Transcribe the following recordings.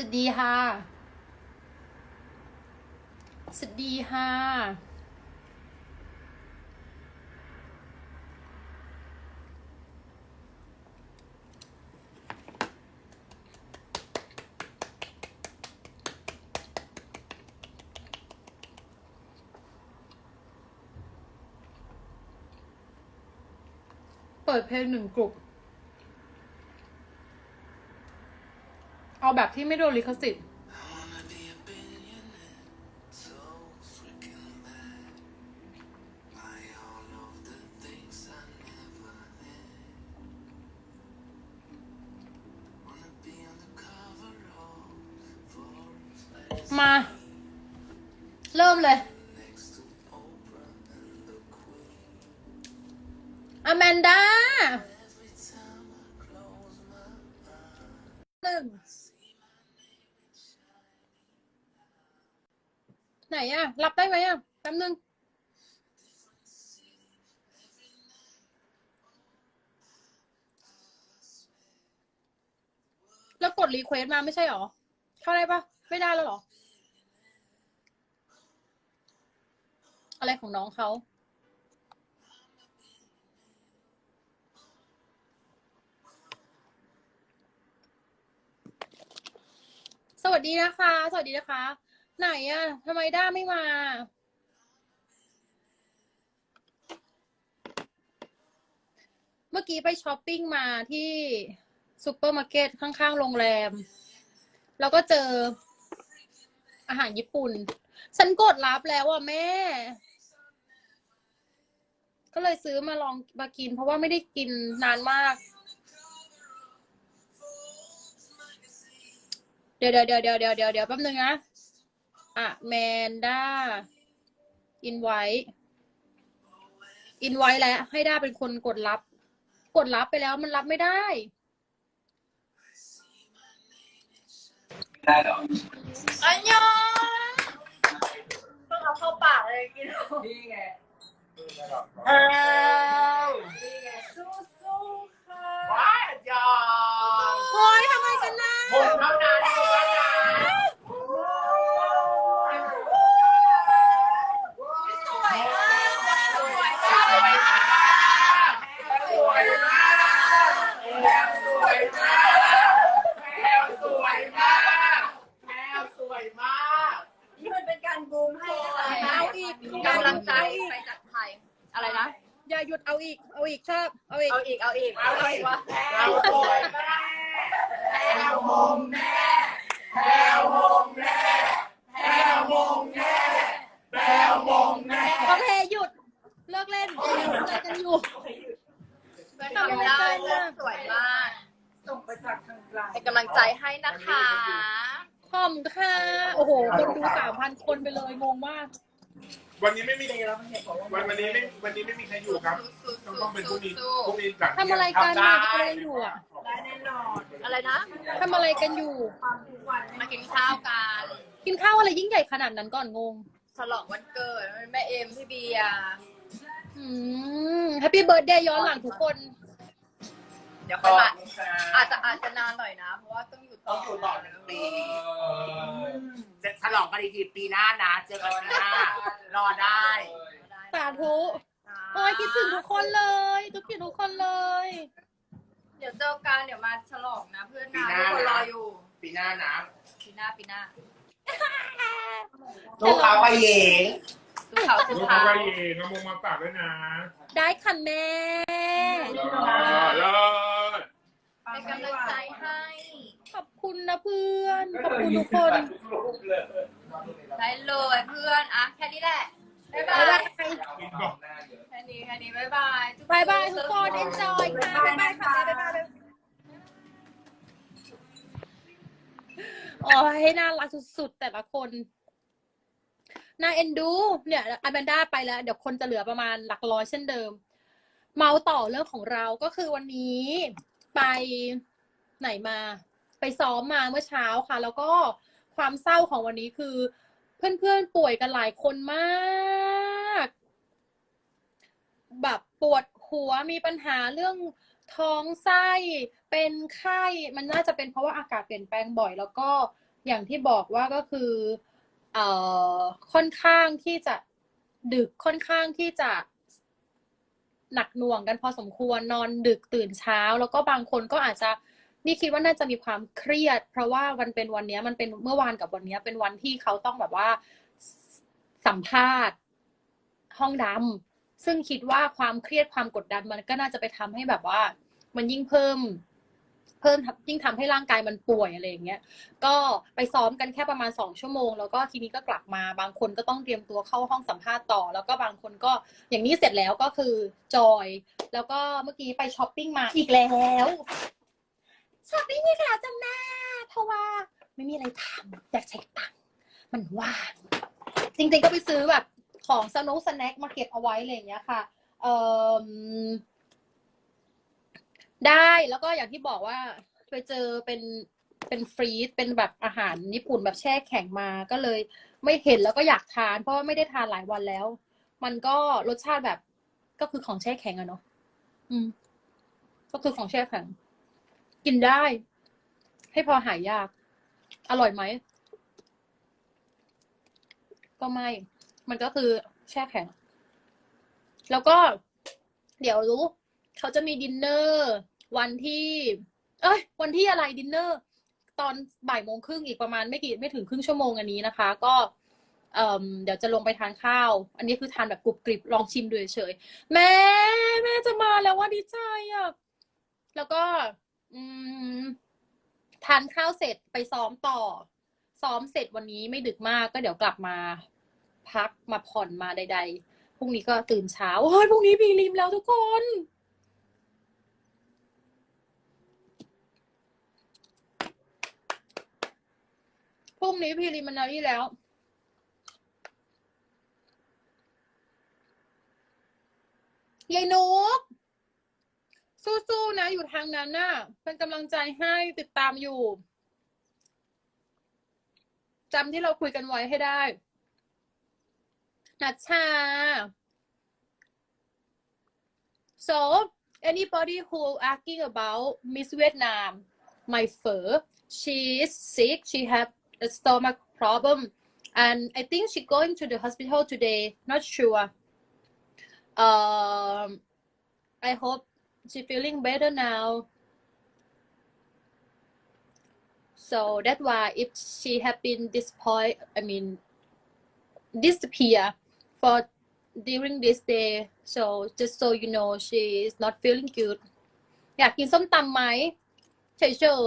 สวัสดีค่ะ สวัสดีค่ะ เปิดเพลงหนึ่งกลุ่ม เอาแบบที่ไม่โดนลิขสิทธิ์มา เริ่มเลยอแมนดาหนึ่ง ไหนอะรับได้ไหมอะแป๊บนึง แล้วกดรีเควสมาไม่ใช่หรอ เข้าได้ปะไม่ได้แล้วหรอ อะไรของน้องเขาสวัสดีนะคะ สวัสดีนะคะ ไหนอะทำไมด้าไม่มา เมื่อกี้ไปช้อปปิ้งมาที่ซูเปอร์มาร์เก็ตข้างๆโรงแรม แล้วก็เจออาหารญี่ปุ่น ฉันกดรับแล้วอะแม่ ก็เลยซื้อมาลองมากิน เพราะว่าไม่ได้กินนานมาก เดี๋ยวเดี๋ยวเดี๋ยวเดี๋ยวเดี๋ยวเดี๋ยวเดี๋ยวแป๊บนึงนะ อะแมนด้าอินไว้อินไว้แล้ว ให้ด้าเป็นคนกดรับ กดรับไปแล้วมันรับไม่ได้ ได้เหรออันยองเพิ่งเอาเข้าปากเลยกินนี่ไงเออนี่ไงสู้ๆค่ะว้ายยอมเฮ้ยทำไมกันนะ ผมเท่านั้นผมเท่านั้น สวยมากสวย สวยมากสวยมากแพลวสวยมากแพลวสวยมากแพลวสวยมาก นี่มันเป็นการบูมให้นะคะ เอาอีก กำลังใจไปจากไทย อะไรนะ อย่าหยุดเอาอีก เอาอีกชอบ เอาอีก เอาอีก เอาอีก เอาเลย ว่า แพลวสวยแม่แพลวมงแน่แพลวมงแน่แพลวมงแน่แพลวมงแน่ โอเคหยุด เลิกเล่นทำอะไรกันอยู่ ทำได้สวยมาก ส่งไปจากทางไกล เป็นกำลังใจให้นะคะ ขอบคุณค่ะ โอ้โห คนดูสามพันคนไปเลย งงมาก วันนี้ไม่มีวันวันนี้ไม่วันนี้ไม่มีใครอยู่ครับ ต้องต้องเป็นพรุ่งนี้พรุ่งนี้หลังทำอะไรกันน่ะทำอะไรกันอยู่อะได้แน่นอนอะไรนะทำอะไรกันอยู่ความทุกวันมากินข้าวกันกินข้าวอะไรยิ่งใหญ่ขนาดนั้นก่อนงงฉลองวันเกิดแม่เอ็มพี่เบียร์อืมแฮปปี้เบิร์ดเดย์ย้อนหลังทุกคน เดี๋ยวค่อยมาอาจจะอาจจะนานหน่อยนะ เพราะว่าต้องอยู่ต่ต้อองอยู่ต่อหนึ่งปีจะฉลองกันอีกทีปีหน้านะ เจอกันปีหน้ารอได้สาธุโอ้ยคิดถึงทุกคนเลยทุกคิดทุกคนเลย เดี๋ยวเจอกันเดี๋ยวมาฉลองนะ เพื่อนปีนะหน้าทุกคนนะรออยู่ปีหน้านะปีหน้าปีหน้าลูกค้าไปเองสุขาวสุลูกขาวค้าไปเองน้ำมงมาฝากด้วยนะ ได้ค่ะแม่เลิศ เป็นกำลังใจให้ ขอบคุณนะเพื่อน ขอบ คุณทุกคนได้เลยเพื่อนอะแค่นี้แหละบ๊ายบายแค่นี้แค่นี้บ๊ายบายบายบายทุกคน enjoy ค่ะบ๊ายบายค่ะบ๊ายบายโอ้น่ารักสุดๆ แต่ละคนน่าเอ็นดู เนี่ยอแมนด้าไปแล้ว เดี๋ยวคนจะเหลือประมาณหลักร้อยเช่นเดิม เมาต่อเรื่องของเราก็คือวันนี้ไปไหนมา ไปซ้อมมาเมื่อเช้าค่ะ แล้วก็ความเศร้าของวันนี้คือ เพื่อนๆป่วยกันหลายคนมาก แบบปวดหัวมีปัญหาเรื่องท้องไส้เป็นไข้มันน่าจะเป็นเพราะว่าอากาศเปลี่ยนแปลงบ่อย แล้วก็อย่างที่บอกว่าก็คือเอ่อค่อนข้างที่จะดึกค่อนข้างที่จะหนักหน่วงกันพอสมควรนอนดึกตื่นเช้า แล้วก็บางคนก็อาจจะ นี่คิดว่าน่าจะมีความเครียด เพราะว่าวันเป็นวันนี้มันเป็นเมื่อวานกับวันนี้เป็นวันที่เขาต้องแบบว่าสัมภาษณ์ห้องดำซึ่งคิดว่าความเครียดความกดดันมันก็น่าจะไปทำให้แบบว่า มันยิ่งเพิ่ม เพิ่มยิ่งทำให้ร่างกายมันป่วยอะไรอย่างเงี้ย ก็ไปซ้อมกันแค่ประมาณสองชั่วโมง แล้วก็ทีนี้ก็กลับมาบางคนก็ต้องเตรียมตัวเข้าห้องสัมภาษณ์ต่อ แล้วก็บางคนก็อย่างนี้เสร็จแล้วก็คือจอย แล้วก็เมื่อกี้ไปช้อปปิ้งมาอีกแล้ว ช้อปปิ้งอีกแล้วจ้าแม่เพราะว่าไม่มีอะไรทำอยากใช้ตังค์มันว่าง จริงๆก็ไปซื้อแบบของสนุกสแน็คมาเก็บเอาไว้อะไรอย่างเงี้ยค่ะ เออได้แล้วก็อย่างที่บอกว่าไปเจอเป็นเป็นฟรีซเป็นแบบอาหารญี่ปุ่นแบบแช่แข็งมาก็เลยไม่เห็นแล้วก็อยากทาน เพราะว่าไม่ได้ทานหลายวันแล้ว มันก็รสชาติแบบก็คือของแช่แข็งอะเนาะอืม ก็คือของแช่แข็ง กินได้ ให้พอหายยาก อร่อยไหม ก็ไม่ มันก็คือแช่แข็ง แล้วก็ เดี๋ยวรู้ เขาจะมีดินเนอร์ วันที่ เอ้ย วันที่อะไรดินเนอร์ ตอนบ่ายโมงครึ่งอีกประมาณไม่กี่ไม่ถึงครึ่งชั่วโมงอันนี้นะคะ ก็เดี๋ยวจะลงไปทานข้าว อันนี้คือทานแบบกรุบกริบลองชิมดูเฉยแม่แม่จะมาแล้วว่าดีใจอะ แล้วก็ อืมทานข้าวเสร็จไปซ้อมต่อ ซ้อมเสร็จวันนี้ไม่ดึกมากก็เดี๋ยวกลับมา พักมาผ่อนมาใด ๆพรุ่งนี้ก็ตื่นเช้าโอ้ยพรุ่งนี้พีริมแล้วทุกคน พรุ่งนี้พีริมินารีแล้วยายนุก สู้ๆนะ อยู่ทางนั้นน่ะ เป็นกำลังใจให้ติดตามอยู่จำที่เราคุยกันไว้ให้ได้นัชชา so anybody who asking about Miss Vietnam my fur she is sick she have a stomach problem and I think she going to the hospital today not sure um I hope she feeling better now? So that's why if she have been this point, i mean disappear for during this day so just so you know she is not feeling good. อยากกินส้มตำไหมเฉ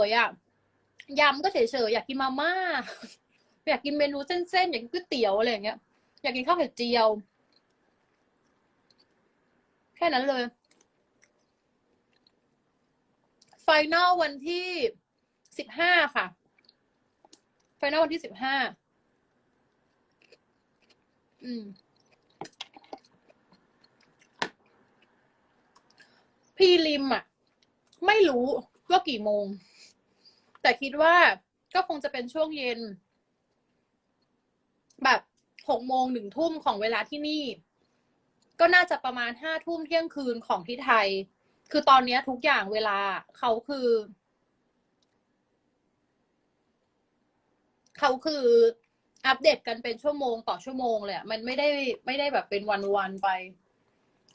ยๆอ่ะยำก็เฉยๆอยากกินมาม่าอยากกินเมนูเส้นๆอยากกินก๋วยเตี๋ยวอะไรอย่างเงี้ยอยากกินข้าวไข่เจียว แค่นั้นเลย ไฟนอลวันที่สิบห้าค่ะ ไฟนอลวันที่สิบห้าอืมพี่ริมอะไม่รู้ว่ากี่โมง แต่คิดว่าก็คงจะเป็นช่วงเย็น แบบหกโมงหนึ่งทุ่มของเวลาที่นี่ ก็น่าจะประมาณห้าทุ่มเที่ยงคืนของที่ไทย คือตอนเนี้ยทุกอย่างเวลาเขาคือ เขาคืออัปเดตกันเป็นชั่วโมงต่อชั่วโมงเลยมันไม่ได้ไม่ได้แบบเป็นวันวันๆไป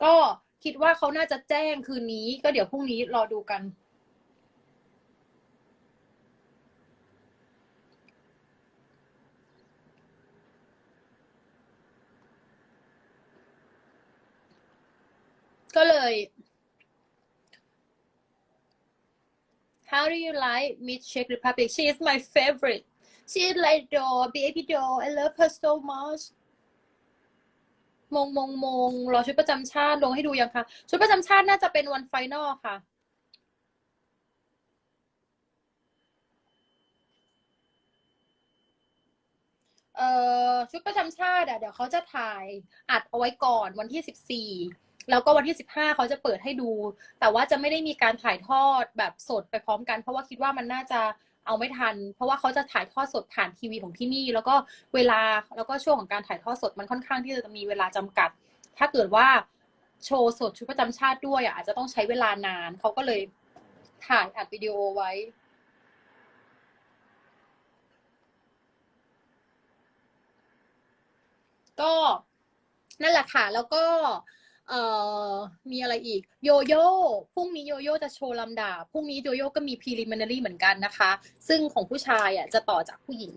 ก็คิดว่าเขาน่าจะแจ้งคืนนี้ ก็เดี๋ยวพรุ่งนี้รอดูกัน ก็เลย How do you like Miss Czech Republic? She is my favorite. She is like doll, baby doll. I love her so much. มงมงมงรอชุดประจำชาติลงให้ดูยังคะ ชุดประจำชาติน่าจะเป็นวันไฟนอลค่ะ เอ่อชุดประจำชาติอะเดี๋ยวเขาจะถ่ายอัดเอาไว้ก่อนวันที่สิบสี่ แล้วก็วันที่สิบห้าเขาจะเปิดให้ดู แต่ว่าจะไม่ได้มีการถ่ายทอดแบบสดไปพร้อมกัน เพราะว่าคิดว่ามันน่าจะเอาไม่ทัน เพราะว่าเขาจะถ่ายทอดสดผ่านทีวีของที่นี่ แล้วก็เวลาแล้วก็ช่วงของการถ่ายทอดสดมันค่อนข้างที่จะมีเวลาจำกัด ถ้าเกิดว่าโชว์สดชุดประจำชาติด้วยอาจจะต้องใช้เวลานานเขาก็เลยถ่ายอัดวิดีโอไว้ก็นั่นแหละค่ะ แล้วก็ เอ่อมีอะไรอีก โยโย่พรุ่งนี้โยโย่จะโชว์ลำดาบพรุ่งนี้โยโย่ก็มี preliminary เหมือนกันนะคะ ซึ่งของผู้ชายอะจะต่อจากผู้หญิง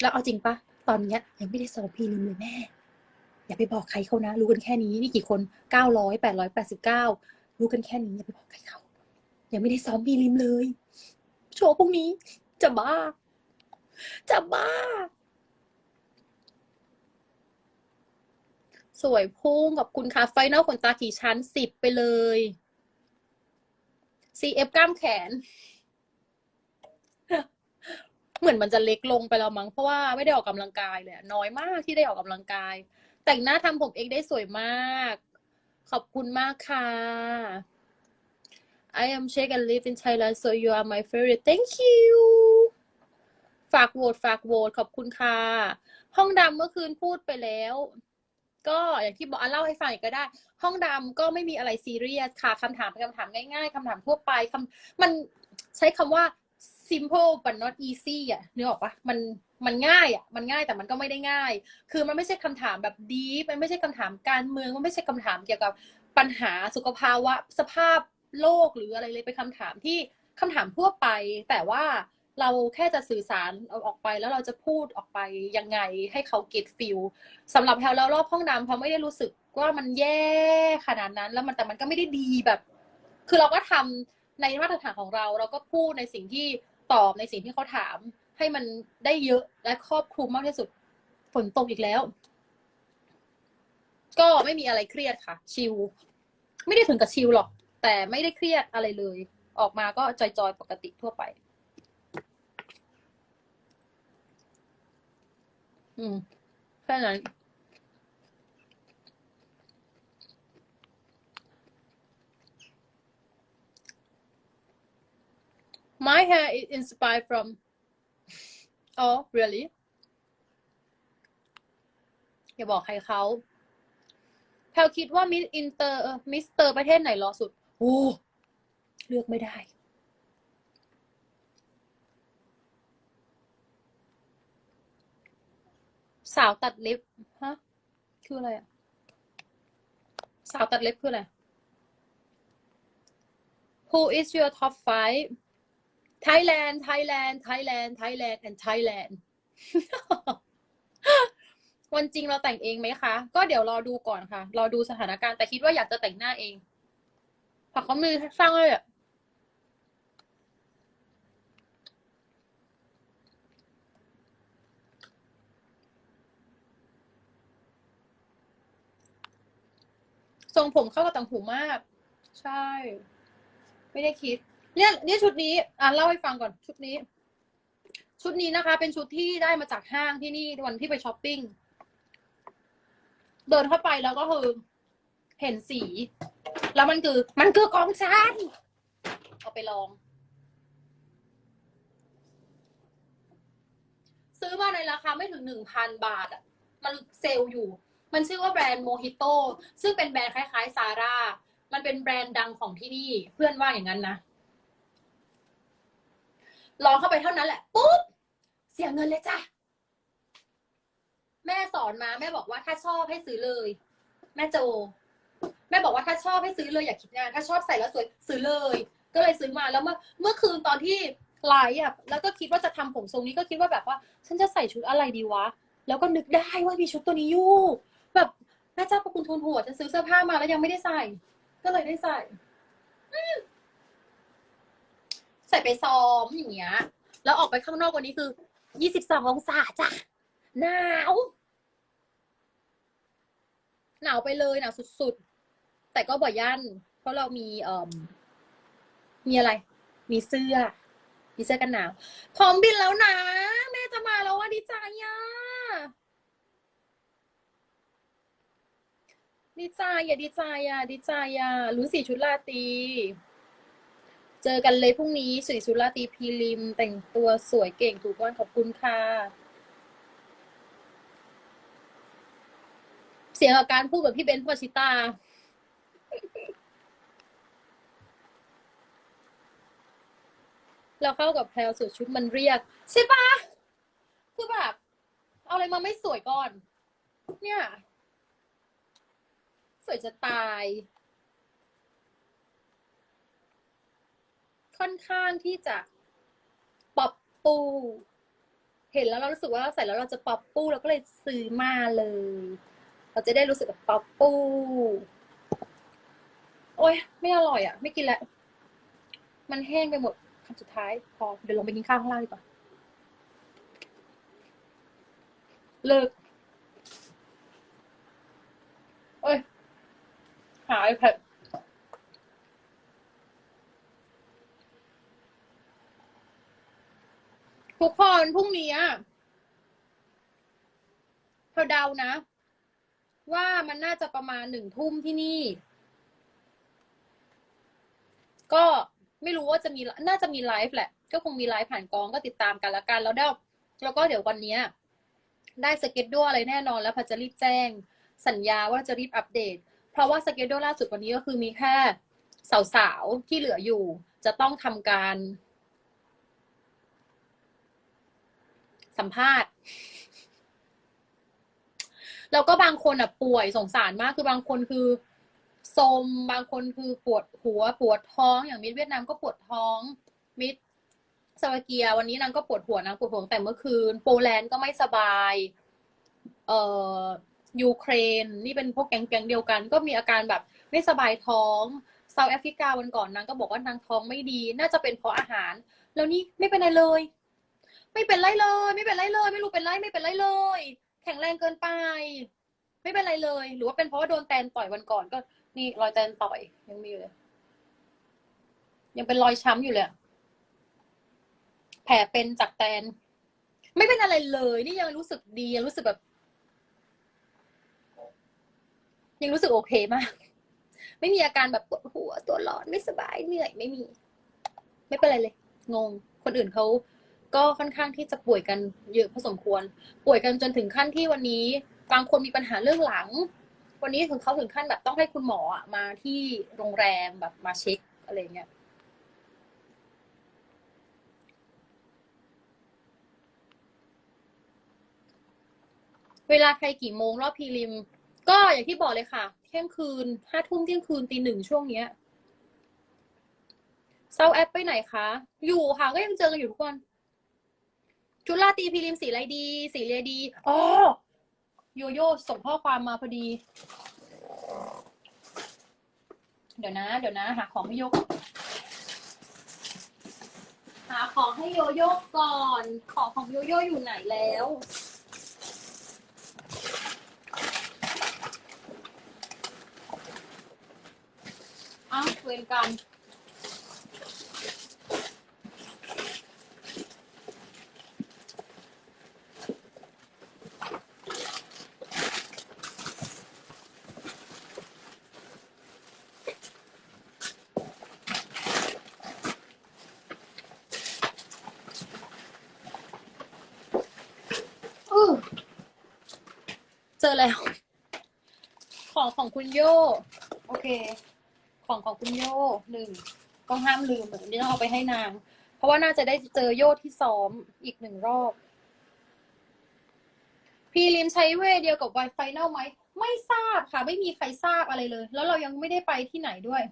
แล้วเอาจริงปะตอนเนี้ยยังไม่ได้สอบพรีลิมเลยแม่อย่าไปบอกใครเขานะ รู้กันแค่นี้นี่กี่คนเก้าร้อยแปดร้อยแปดสิบเก้ารู้กันแค่นี้อย่าไปบอกใครเขายังไม่ได้ซ้อมพรีลิมเลย โชว์พรุ่งนี้ จะบ้า จะบ้า สวยพุ่งกับคุณค่ะไฟนอลขนตากี่ชั้นสิบไปเลย CF กล้ามแขน เหมือนมันจะเล็กลงไปแล้วมั้งเพราะว่าไม่ได้ออกกำลังกายเลยน้อยมากที่ได้ออกกำลังกาย แต่งหน้าทำผมเองได้สวยมาก ขอบคุณมากค่ะ I am Sheikh and live in Thailand so you are my favorite thank you ฝากโหวตฝากโหวตขอบคุณค่ะ ห้องดำเมื่อคืนพูดไปแล้ว ก็อย่างที่บอกอะเล่าให้ฟังอีกก็ได้ ห้องดำก็ไม่มีอะไรซีเรียสค่ะคำถามเป็นคำถามง่ายๆคำถามทั่วไปคำมันใช้คำว่า simple but not easy อะนึกออกปะมันมันง่ายอะมันง่ายแต่มันก็ไม่ได้ง่าย คือมันไม่ใช่คำถามแบบ deep มันไม่ใช่คำถามการเมืองมันไม่ใช่คำถามเกี่ยวกับปัญหาสุขภาวะสภาพโลกหรืออะไรเลยเป็นคำถามที่คำถามทั่วไป แต่ว่า เราแค่จะสื่อสารเอาออกไปแล้วเราจะพูดออกไปยังไงให้เขา get feel สำหรับแพลแล้วรอบห้องน้ำเขาไม่ได้รู้สึกว่ามันแย่ขนาดนั้น แล้วมันแต่มันก็ไม่ได้ดีแบบ คือเราก็ทำในมาตรฐานของเรา เราก็พูดในสิ่งที่ตอบในสิ่งที่เขาถาม ให้มันได้เยอะและครอบคลุมมากที่สุดฝนตกอีกแล้ว ก็ไม่มีอะไรเครียดค่ะ ชิลไม่ได้ถึงกับชิลหรอก แต่ไม่ได้เครียดอะไรเลย ออกมาก็จอยๆปกติทั่วไป อืม แค่นั้น My hair is inspired from Oh really อย่าบอกใครเขาแพลคิดว่ามิสอินเตอร์มิสเตอร์ประเทศไหนรอสุด โอ้ เลือกไม่ได้ สาวตัดเล็บฮะคืออะไรอะสาวตัดเล็บคืออะไร Who is your top five Thailand Thailand Thailand Thailand and Thailand วันจริงเราแต่งเองไหมคะ ก็เดี๋ยวรอดูก่อนค่ะ รอดูสถานการณ์แต่คิดว่าอยากจะแต่งหน้าเองผักเขามือสร้างเลยอะ ทรงผมเข้ากับต่างหูมาก ใช่ ไม่ได้คิด เนี่ยเนี่ยชุดนี้ อะเล่าให้ฟังก่อนชุดนี้ ชุดนี้นะคะ เป็นชุดที่ได้มาจากห้างที่นี่วันที่ไปช้อปปิ้งเดินเข้าไปแล้วก็คือเห็นสี แล้วมันคือ มันคือกองชันเอาไปลอง ซื้อมาในราคาไม่ถึงหนึ่งพันบาทอะ มันเซลล์อยู่ มันชื่อว่าแบรนด์โมฮิโตซึ่งเป็นแบรนด์คล้ายๆซาร่า มันเป็นแบรนด์ดังของที่นี่ เพื่อนว่าอย่างนั้นนะ ลองเข้าไปเท่านั้นแหละ ปุ๊บ เสียเงินเลยจ้ะ แม่สอนมา แม่บอกว่าถ้าชอบให้ซื้อเลย แม่โจ แม่บอกว่าถ้าชอบให้ซื้อเลยอย่าคิดงาน ถ้าชอบใส่แล้วสวยซื้อเลย ก็เลยซื้อมาแล้วเมื่อเมื่อคืนตอนที่ไลฟ์อะแล้วก็คิดว่าจะทำผมทรงนี้ก็คิดว่าแบบว่า ฉันจะใส่ชุดอะไรดีวะ แล้วก็นึกได้ว่ามีชุดตัวนี้อยู่ แบบแม่เจ้าประคุณทุนหัวจะซื้อเสื้อผ้ามาแล้วยังไม่ได้ใส่ ก็เลยได้ใส่ใส่ไปซ้อมอย่างเงี้ย แล้วออกไปข้างนอกวันนี้คือยี่สิบสององศาจ้ะหนาวหนาวไปเลยหนาวสุดๆ แต่ก็บ่ยันเพราะเรามีเอ่อมีอะไร มีเสื้อ มีเสื้อกันหนาว พร้อมบินแล้วนะ แม่จะมาแล้วว่าดีใจอะ ดีใจอย่าดีใจอะดีใจอะรู้สีชุดราตรีเจอกันเลยพรุ่งนี้สีชุดราตรีพีริม แต่งตัวสวยเก่งถูกวันขอบคุณค่ะ เสียงอาการพูดแบบพี่เบนซ์วชิตาเราเข้ากับแพลวสุดชุดมันเรียก ใช่ปะคือแบบ เอาอะไรมาไม่สวยก่อน เนี่ย วยจะตาย ค่อนข้างที่จะปรับปู เห็นแล้วเรารู้สึกว่าใส่แล้วเราจะปรับปูเราก็เลยซื้อมาเลย เราจะได้รู้สึกแบบปรับปู โอ้ยไม่อร่อยอะ ไม่กินแล้วมันแห้งไปหมดคำสุดท้าย พอเดี๋ยวลงไปกินข้าวข้างล่างดีกว่าเลิก เอ้ย หา iPad ทุกคนพรุ่งนี้อะเธอเดานะ ว่ามันน่าจะประมาณหนึ่งทุ่มที่นี่ ก็ไม่รู้ว่าจะมีน่าจะมีไลฟ์แหละ ก็คงมีไลฟ์ผ่านกองก็ติดตามกันละกัน แล้วเดี๋ยวแล้วก็เดี๋ยววันนี้ได้สเก็ตด้วยอะไรแน่นอนแล้วพัชจะรีบแจ้ง สัญญาว่าจะรีบอัปเดต เพราะว่าสเก็ตด้วยล่าสุดวันนี้ก็คือมีแค่สาวๆ ที่เหลืออยู่ จะต้องทำการ สัมภาษณ์ แล้วก็บางคนอะป่วยสงสารมากคือบางคนคือโทรมบางคนคือปวดหัวปวดท้องอย่างมิดเวียดนามก็ปวดท้อง มิดสวาเกีย วันนี้นางก็ปวดหัวนางปวดหัวแต่เมื่อคืน โปแลนด์ก็ไม่สบาย เอ่อ ยูเครน นี่เป็นพวกแก๊งๆเดียวกัน ก็มีอาการแบบไม่สบายท้องเซาท์แอฟริกาวันก่อนนางก็บอกว่านางท้องไม่ดี น่าจะเป็นเพราะอาหาร แล้วนี่ไม่เป็นไรเลย ไม่เป็นไรเลย ไม่เป็นไรเลย ไม่รู้เป็นไรไม่เป็นไรเลย แข็งแรงเกินไป ไม่เป็นไรเลย หรือว่าเป็นเพราะว่าโดนแตนต่อยวันก่อนก็ นี่รอยแตนต่อยยังมีอยู่เลย ยังเป็นรอยช้ำอยู่เลยแผลเป็นจากแตน ไม่เป็นอะไรเลย นี่ยังรู้สึกดียังรู้สึกแบบ ยังรู้สึกโอเคมาก ไม่มีอาการแบบปวดหัวตัวร้อนไม่สบายเหนื่อยไม่มี ไม่เป็นไรเลย งง คนอื่นเขาก็ค่อนข้างที่จะป่วยกันเยอะพอสมควร ป่วยกันจนถึงขั้นที่วันนี้บางคนมีปัญหาเรื่องหลัง วันนี้ถึงเขาถึงขั้นแบบต้องให้คุณหมออะมาที่โรงแรมแบบมาเช็คอะไรเงี้ย เวลาใครกี่โมงรอบพีริม ก็อย่างที่บอกเลยค่ะ เที่ยงคืนห้าทุ่มเที่ยงคืนตีหนึ่งช่วงเนี้ยเซาแอปไปไหนคะ อยู่ค่ะ ก็ยังเจอกันอยู่ทุกวัน จุฬาตีพรีริมสีอะไรดี สีเรียดีอ๋อโยโย่ส่งข้อความมาพอดี เดี๋ยวนะ เดี๋ยวนะ หาของให้ยก หาของให้โยโย่ก่อน ของของโยโย่อยู่ไหนแล้ว อ้าวเวรกรรมอื้อเจอแล้ว ของของคุณโย โอเค ของของคุณโยหนึ่งต้องห้ามลืมแบบนี้ต้องเอาไปให้นาง เพราะว่าน่าจะได้เจอโยที่ซ้อมอีกหนึ่งรอบ พีริมใช้เวเดียวกับ Wi-Fi เน่าไหม ไม่ทราบค่ะ ไม่มีใครทราบอะไรเลย แล้วเรายังไม่ได้ไปที่ไหนด้วย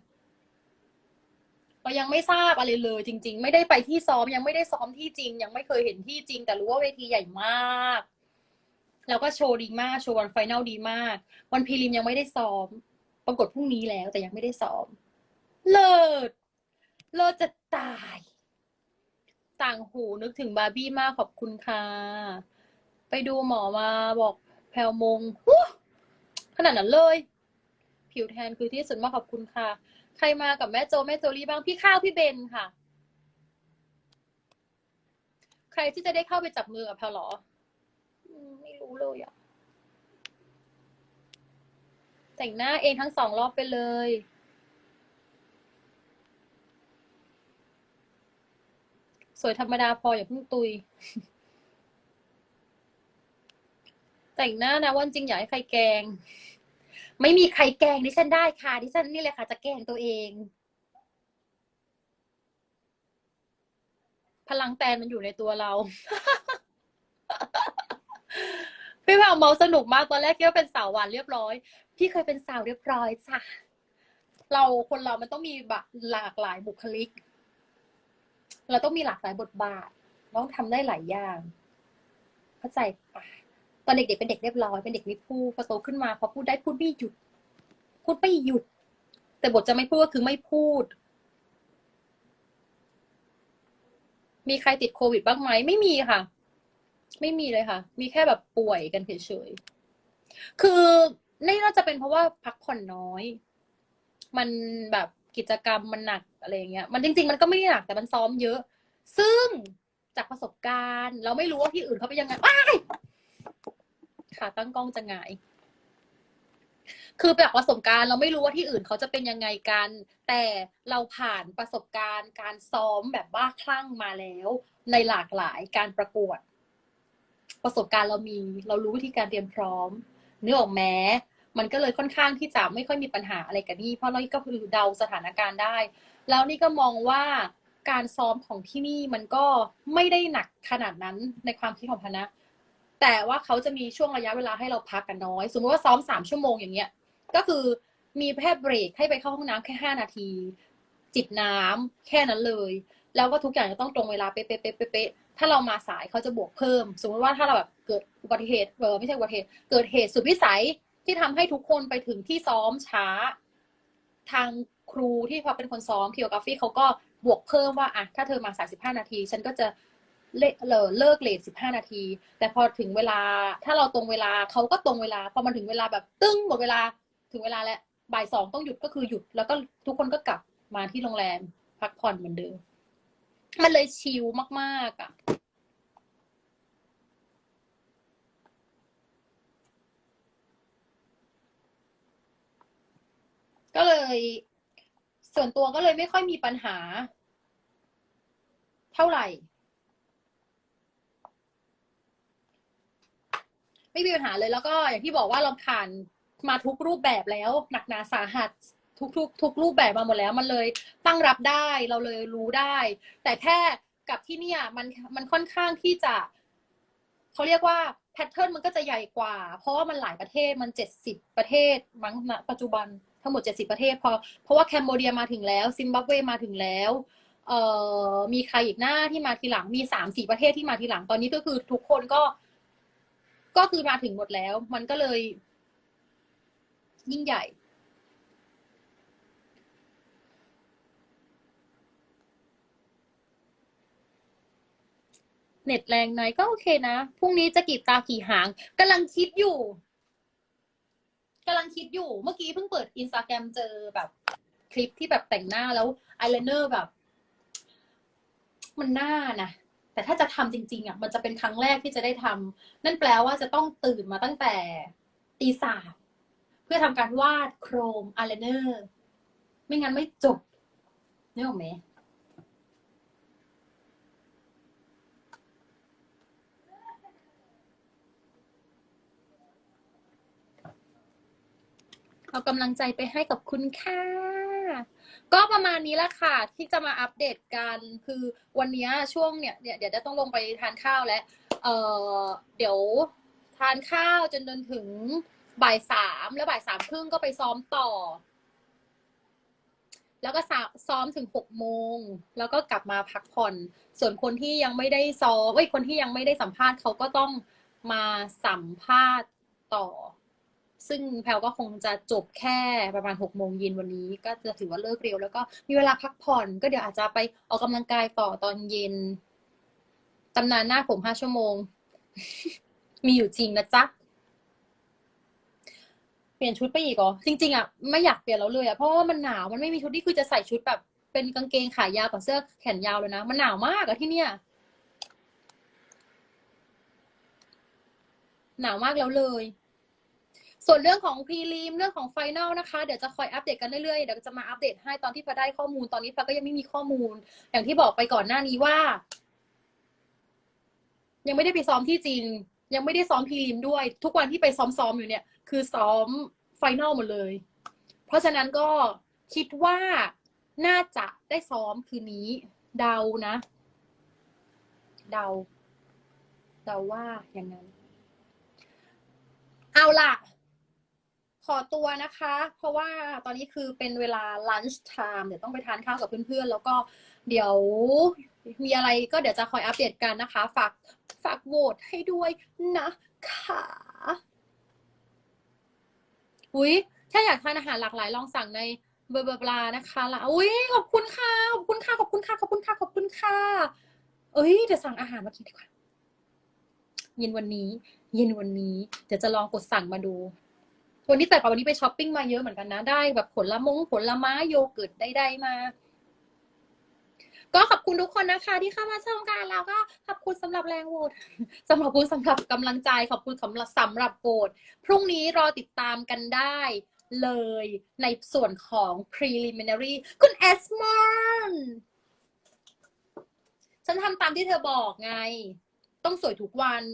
เรายังไม่ทราบอะไรเลย จริง ๆ ไม่ได้ไปที่ซ้อมยังไม่ได้ซ้อมที่จริง ยังไม่เคยเห็นที่จริง แต่รู้ว่าเวทีใหญ่มาก แล้วก็โชว์ดีมาก โชว์วันไฟแนลดีมาก วันพีริมยังไม่ได้ซ้อม ปรากฏพรุ่งนี้แล้วแต่ยังไม่ได้ซ้อม เลิศเลิศจะตาย ต่างหูนึกถึงบาร์บี้มากขอบคุณค่ะ ไปดูหมอมาบอกแพลวมงขนาดนั้นเลย ผิวแทนคือที่สุดมากขอบคุณค่ะ ใครมากับแม่โจแม่โจลี่บ้างพี่ข้าวพี่เบนค่ะ ใครที่จะได้เข้าไปจับมือกับแพลวหรอ ไม่รู้เลยอะ แต่งหน้าเองทั้งสองรอบไปเลย สวยธรรมดาพออย่าเพิ่งตุย แต่งหน้านะวันจริงอยากให้ใครแกง ไม่มีใครแกงดิฉันได้ค่ะดิฉันนี่แหละค่ะ จะแกงตัวเอง พลังแตนมันอยู่ในตัวเรา พี่แพวเมาสนุกมากตอนแรกคิดว่าเป็นสาวหวานเรียบร้อย พี่เคยเป็นสาวเรียบร้อยจ้ะเราคนเรามันต้องมีแบบหลากหลายบุคลิก เราต้องมีหลากหลายบทบาทต้องทำได้หลายอย่างเข้าใจปะตอนเด็กๆเป็นเด็กเรียบร้อยเป็นเด็กไม่พูดพอโตขึ้นมาพอพูดได้พูดไม่หยุด พูดไม่หยุด แต่บทจะไม่พูดก็คือไม่พูด มีใครติดโควิดบ้างไหมไม่มีค่ะ ไม่มีเลยค่ะ มีแค่แบบป่วยกันเฉยๆ คือนี่น่าจะเป็นเพราะว่าพักผ่อนน้อย มันแบบกิจกรรมมันหนักอะไรอย่างเงี้ย มันจริง ๆ มันก็ไม่ได้หนักแต่มันซ้อมเยอะ ซึ่งจากประสบการณ์ เราไม่รู้ว่าที่อื่นเขาเป็นยังไงว้ายขาตั้งกล้องจะหงาย คือจากประสบการณ์เราไม่รู้ว่าที่อื่นเขาจะเป็นยังไงกัน แต่เราผ่านประสบการณ์การซ้อมแบบบ้าคลั่งมาแล้ว ในหลากหลายการประกวด ประสบการณ์เรามี เรารู้วิธีการเตรียมพร้อม เนื้อออกแม้มันก็เลยค่อนข้างที่จะไม่ค่อยมีปัญหาอะไรกับนี่ เพราะเราก็คือเดาสถานการณ์ได้ แล้วนี่ก็มองว่าการซ้อมของที่นี่มันก็ไม่ได้หนักขนาดนั้นในความคิดของพนะ แต่ว่าเขาจะมีช่วงระยะเวลาให้เราพักกันน้อย สมมติว่าซ้อมสามชั่วโมงอย่างเงี้ย ก็คือมีแค่เบรกให้ไปเข้าห้องน้ำแค่ห้านาที จิบน้ำแค่นั้นเลย แล้วก็ทุกอย่างจะต้องตรงเวลาเป๊ะๆๆๆ ถ้าเรามาสายเขาจะบวกเพิ่ม สมมติว่าถ้าเราแบบเกิดอุบัติเหตุเออไม่ใช่อุบัติเหตุ เกิดเหตุสุดวิสัยที่ทำให้ทุกคนไปถึงที่ซ้อมช้า ทางครูที่พอเป็นคนซ้อมคิวกราฟีเขาก็บวกเพิ่มว่าอะถ้าเธอมาสายสิบห้านาที ฉันก็จะเลเลิกเลิกเลทสิบห้านาที แต่พอถึงเวลาถ้าเราตรงเวลาเขาก็ตรงเวลา พอมันถึงเวลาแบบตึ้งหมดเวลาถึงเวลาแล้วบ่ายสองต้องหยุดก็คือหยุด แล้วก็ทุกคนก็กลับมาที่โรงแรมพักผ่อนเหมือนเดิม มันเลยชิลมาก ๆ อะ ก็เลย ส่วนตัวก็เลยไม่ค่อยมีปัญหา เท่าไหร่ ไม่มีปัญหาเลยแล้วก็อย่างที่บอกว่าเราผ่านมาทุกรูปแบบแล้ว หนักหนาสาหัส ทุกทุกทุกรูปแบบมาหมดแล้วมันเลยตั้งรับได้เราเลยรู้ได้ แต่แค่กับที่เนี่ยมันมันค่อนข้างที่จะเขาเรียกว่าแพทเทิร์นมันก็จะใหญ่กว่า เพราะว่ามันหลายประเทศมันเจ็ดสิบประเทศมั้งณปัจจุบันทั้งหมดเจ็ดสิบประเทศพอเพราะว่าแคนโบเดียมาถึงแล้ว ซิมบับเวมาถึงแล้วเอ่อมีใครอีกหน้าที่มาทีหลังมีสามสี่ประเทศที่มาทีหลังตอนนี้ก็คือทุกคนก็ ก็คือมาถึงหมดแล้ว มันก็เลย ยิ่งใหญ่ เน็ตแรงหน่อยก็โอเคนะพรุ่งนี้จะกี่ตากี่หางกำลังคิดอยู่กำลังคิดอยู่เมื่อกี้เพิ่งเปิดอินสตาแกรมเจอแบบ คลิปที่แบบแต่งหน้าแล้วอายไลเนอร์แบบ มันหน้านะแต่ถ้าจะทำจริง ๆอะมันจะเป็นครั้งแรกที่จะได้ทำนั่นแปลว่าจะต้องตื่นมาตั้งแต่ตีสามเพื่อทำการวาดโครงอายไลเนอร์ไม่งั้นไม่จบนึกออกไหม เอากำลังใจไปให้กับคุณค่ะ ก็ประมาณนี้ละค่ะ ที่จะมาอัปเดตกันคือวันนี้ช่วงเนี่ยเดี๋ยวจะต้องลงไปทานข้าวแล้วเออเดี๋ยวทานข้าวจนจนถึงบ่ายสามแล้วบ่ายสามครึ่งก็ไปซ้อมต่อ แล้วก็ซ้อมถึงหกโมง แล้วก็กลับมาพักผ่อน ส่วนคนที่ยังไม่ได้ซ้อมเอ้ยคนที่ยังไม่ได้สัมภาษณ์เขาก็ต้องมาสัมภาษณ์ต่อ ซึ่งแพลวก็คงจะจบแค่ประมาณหกโมงเย็นวันนี้ ก็จะถือว่าเลิกเร็ว แล้วก็มีเวลาพักผ่อน ก็เดี๋ยวอาจจะไปออกกำลังกายต่อตอนเย็นตำนานหน้าผมห้าชั่วโมง มีอยู่จริงนะจ๊ะเปลี่ยนชุดไปอีกเหรอจริง ๆอะไม่อยากเปลี่ยนแล้วเลยอะเพราะว่ามันหนาวมันไม่มีชุดที่คือจะใส่ชุดแบบ เป็นกางเกงขายาวกับเสื้อแขนยาวเลยนะ มันหนาวมากอะที่เนี่ยหนาวมากแล้วเลย ส่วนเรื่องของพรีลีมเรื่องของไฟแนลนะคะ เดี๋ยวจะคอยอัปเดตกันเรื่อยๆ เดี๋ยวจะมาอัปเดตให้ตอนที่พอได้ข้อมูลตอนนี้พอก็ยังไม่มีข้อมูล อย่างที่บอกไปก่อนหน้านี้ว่า ยังไม่ได้ไปซ้อมที่จีน ยังไม่ได้ซ้อมพรีลิมด้วย ทุกวันที่ไปซ้อมๆอยู่เนี่ย คือซ้อมไฟแนลหมดเลย เพราะฉะนั้นก็คิดว่าน่าจะได้ซ้อมคืนนี้ เดานะ เดา เดาว่าอย่างนั้น เอาล่ะ ขอตัวนะคะ เพราะว่าตอนนี้คือเป็นเวลา lunch time เดี๋ยวต้องไปทานข้าวกับเพื่อนๆ แล้วก็เดี๋ยวมีอะไรก็เดี๋ยวจะคอยอัปเดตกันนะคะ ฝากฝากโหวตให้ด้วยนะคะอุ้ยถ้าอยากทานอาหารหลากหลายลองสั่งในเบอร์เบอร์บลานะคะละอุ้ยขอบคุณค่ะ ขอบคุณค่ะ ขอบคุณค่ะ ขอบคุณค่ะ ขอบคุณค่ะ เอ้ยเดี๋ยวสั่งอาหารมากินดีกว่า เย็นวันนี้ เย็นวันนี้ เดี๋ยวจะลองกดสั่งมาดู วันนี้แต่กับวันนี้ไปช้อปปิ้งมาเยอะเหมือนกันนะ ได้แบบผลมงผลไม้โยเกิร์ตได้ๆมา ก็ขอบคุณทุกคนนะคะ ที่เข้ามาชมกันแล้วก็ขอบคุณสำหรับแรงโหวตสำหรับคุณสำหรับกำลังใจ ขอบคุณสำหรับสำหรับโหวตพรุ่งนี้รอติดตามกันได้เลยในส่วนของ preliminary คุณเอสมอนฉันทำตามที่เธอบอกไง ต้องสวยทุกวัน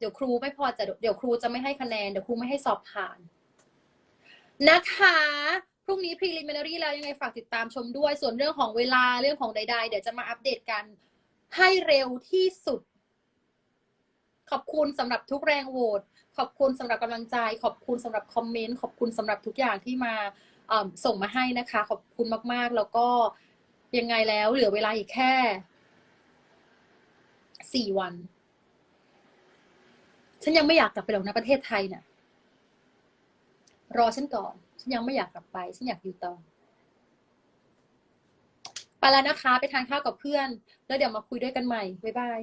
เดี๋ยวครูไม่พอจะเดี๋ยวครูจะไม่ให้คะแนนเดี๋ยวครูไม่ให้สอบผ่าน นะคะพรุ่งนี้ preliminary แล้วยังไงฝากติดตามชมด้วย ส่วนเรื่องของเวลาเรื่องของใด ๆ เดี๋ยวจะมาอัปเดตกันให้เร็วที่สุด ขอบคุณสำหรับทุกแรงโหวตขอบคุณสำหรับกำลังใจ ขอบคุณสำหรับคอมเมนต์ขอบคุณสำหรับทุกอย่างที่มาส่งมาให้นะคะ ขอบคุณมาก ๆ แล้วก็ยังไงแล้วเหลือเวลาอีกแค่สี่วัน ฉันยังไม่อยากกลับไปหรอกนะประเทศไทยน่ะ รอฉันก่อน ฉันยังไม่อยากกลับไป ฉันอยากอยู่ต่อไปแล้วนะคะ ไปทานข้าวกับเพื่อน แล้วเดี๋ยวมาคุยด้วยกันใหม่ บ๊ายบาย